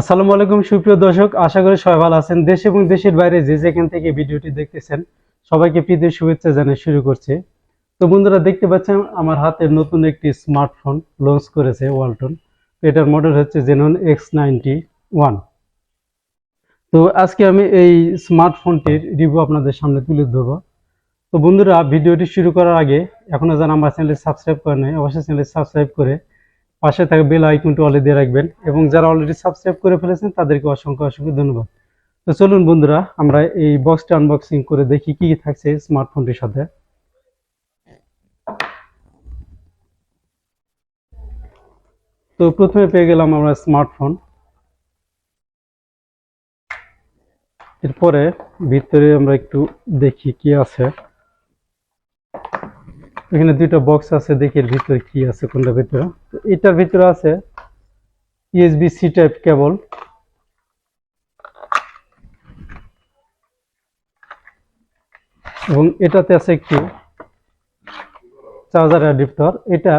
আসসালামু আলাইকুম, সুপ্রিয় দর্শক। আশা করি সবাই ভালো আছেন। দেশ এবং দেশের বাইরে যে যেখান থেকে ভিডিওটি দেখতেছেন, সবাইকে প্রীতির শুভেচ্ছা জানিয়ে শুরু করছি। তো বন্ধুরা, দেখতে পাচ্ছেন, আমার হাতে নতুন একটি স্মার্টফোন লঞ্চ করেছে ওয়ালটন এটার মডেল হচ্ছে জেনন এক্স নাইনটি ওয়ান তো আজকে আমি এই স্মার্টফোনটির রিভিউ আপনাদের সামনে তুলে ধরবো। তো বন্ধুরা, ভিডিওটি শুরু করার আগে, এখনও যেন আমার চ্যানেল সাবস্ক্রাইব করে নাই, অবশ্যই চ্যানেল সাবস্ক্রাইব করে পাশে থাকা বেল আইকনটি অলে দিয়ে রাখবেন এবং যারা অলরেডি সাবস্ক্রাইব করে ফেলেছেন তাদেরকে অসংখ্য অসংখ্য ধন্যবাদ। তো চলুন বন্ধুরা, আমরা এই বক্সটা আনবক্সিং করে দেখি কি কি থাকছে স্মার্টফোনটির সাথে। তো প্রথমে পেয়ে গেলাম আমরা স্মার্টফোন এরপরে ভিতরে আমরা একটু দেখি কি আছে। এখানে দুইটা বক্স আছে, দেখি এর ভিতরে কি আছে, কোনটা ভিতরে। তো এটার ভিতরে আছে ইউএসবি সি টাইপ কেবল এবং এটাতে আছে একটি চার্জার অ্যাডাপ্টার এটা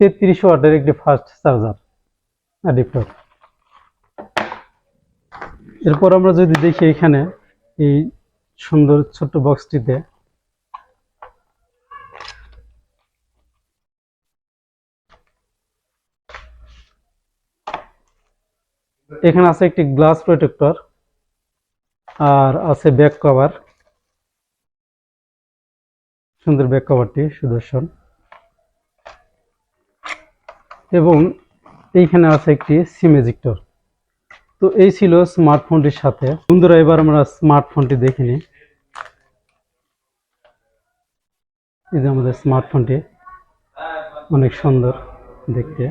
তেত্রিশ ওয়াটের একটি ফাস্ট চার্জার অ্যাডাপ্টার এরপর আমরা যদি দেখি এখানে এই সুন্দর ছোট্ট বক্সটিতে এখানে আছে একটি গ্লাস প্রোটেক্টর আর আছে ব্যাক কভার। সুন্দর ব্যাক কভারটি, সুদর্শন। এবং এইখানে আছে একটি সিম এজেক্টর তো এই ছিল স্মার্টফোনটির সাথে। বন্ধুরা, এবার আমরা স্মার্টফোনটি দেখে নিই। এই যে আমাদের স্মার্টফোনটি, অনেক সুন্দর দেখতে।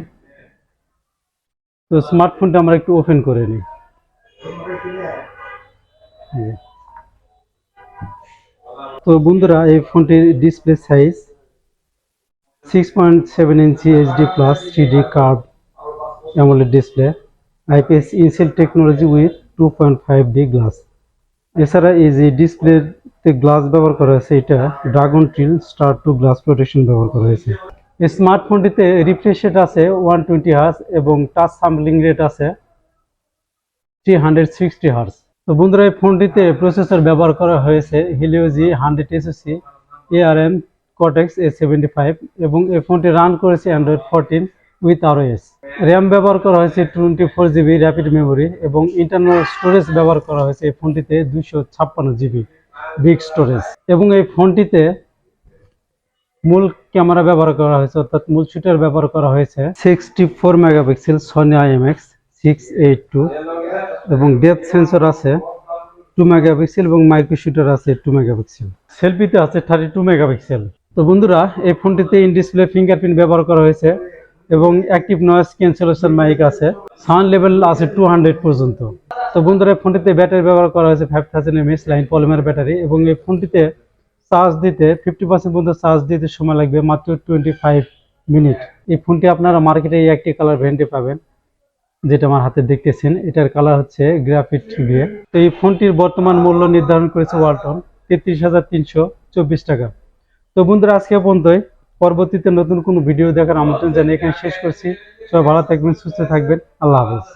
তো স্মার্টফোনটা আমরা একটু ওপেন করে নিই। তো বন্ধুরা, এই ফোনটির display size six point seven inch HD plus three D curve AMOLED display IPS incell technology with two point five D glass এছাড়া এই যে ডিসপ্লেতে গ্লাস ব্যবহার করা হয়েছে, এটা dragon trail star two glass protection ব্যবহার করা হয়েছে। স্মার্টফোনটিতে রিফ্রেশ রেট আছে ওয়ান টোয়েন্টি হার্স এবং টাচ সাম্পলিং রেট আছে থ্রি হান্ড্রেড সিক্সটি হার্স তো বন্ধুরা, এই ফোনটিতে প্রসেসর ব্যবহার করা হয়েছে Helio G hundred SSC ARM cortex A seventy five এবং এই ফোনটি রান করেছে Android fourteen with ROS RAM ব্যবহার করা হয়েছে twenty four GB rapid memory এবং ইন্টারনাল স্টোরেজ ব্যবহার করা হয়েছে এই ফোনটিতে দুশো ছাপ্পান্ন জিবি বিগ স্টোরেজ এবং এই ফোনটিতে মূল ক্যামেরা ব্যবহার করা হয়েছে, অর্থাৎ মূল শুটার ব্যবহার করা হয়েছে sixty four megapixel Sony IMX six eight two এবং ডেপথ সেন্সর আছে টু মেগাপিক্সেল এবং মাইক্রো শুটার আছে টু মেগাপিক্সেল সেলফিতে আছে থার্টি টু মেগাপিক্সেল তো বন্ধুরা, এই ফোনটিতে ইন ডিসপ্লে ফিঙ্গারপ্রিন্ট ব্যবহার করা হয়েছে এবং অ্যাক্টিভ নয়েজ ক্যান্সেলেশন মাইক আছে। সাউন্ড লেভেল আছে টু হান্ড্রেড পর্যন্ত। তো বন্ধুরা, এই ফোনটিতে ব্যাটারি ব্যবহার করা হয়েছে five thousand MS line polymer battery এবং এই ফোনটিতে চার্জ দিতে ফিফটি পার্সেন্ট পর্যন্ত চার্জ দিতে সময় লাগবে মাত্র টোয়েন্টি ফাইভ মিনিট এই ফোনটি আপনারা মার্কেটে এই একটি কালার ভ্যারিয়েন্টে পাবেন, যেটা আমার হাতে দেখতেছেন। এটার কালার হচ্ছে গ্রাফিট গ্রে তো এই ফোনটির বর্তমান মূল্য নির্ধারণ করেছে ওয়ালটন তেত্রিশ হাজার তিনশো চব্বিশ টাকা। তো বন্ধুরা, আজকে পর্যন্তই। পরবর্তীতে নতুন কোনো ভিডিও দেখার আমন্ত্রণ জানিয়ে এখানে শেষ করছি। সবাই ভালো থাকবেন, সুস্থ থাকবেন। আল্লাহ হাফেজ।